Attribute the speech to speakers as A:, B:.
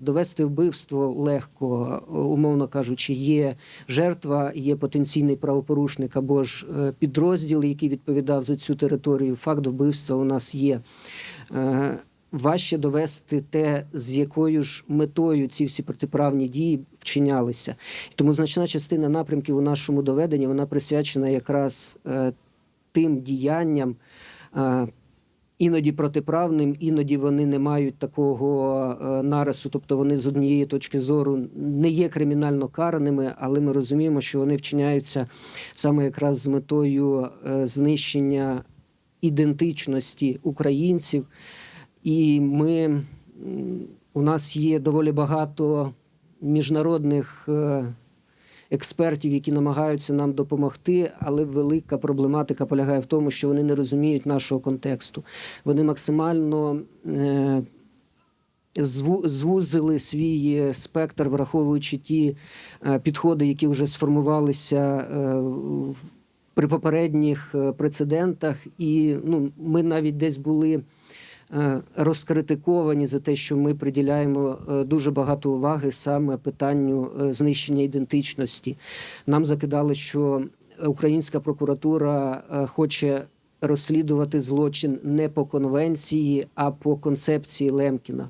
A: Довести вбивство легко, умовно кажучи, є жертва, є потенційний правопорушник або ж е, підрозділ, який відповідав за цю територію. Факт вбивства у нас є. Е, Важче довести те, з якою ж метою ці всі протиправні дії вчинялися. Тому значна частина напрямків у нашому доведенні вона присвячена якраз е, тим діянням, іноді протиправним, іноді вони не мають такого е, нарису, тобто вони з однієї точки зору не є кримінально караними, але ми розуміємо, що вони вчиняються саме якраз з метою е, знищення ідентичності українців. І ми у нас є доволі багато міжнародних е, експертів, які намагаються нам допомогти, але велика проблематика полягає в тому, що вони не розуміють нашого контексту. Вони максимально е, звузили свій спектр, враховуючи ті е, підходи, які вже сформувалися е, при попередніх е, прецедентах. І ну, ми навіть десь були е, розкритиковані за те, що ми приділяємо е, дуже багато уваги саме питанню е, знищення ідентичності. Нам закидали, що українська прокуратура е, хоче розслідувати злочин не по конвенції, а по концепції Лемкіна.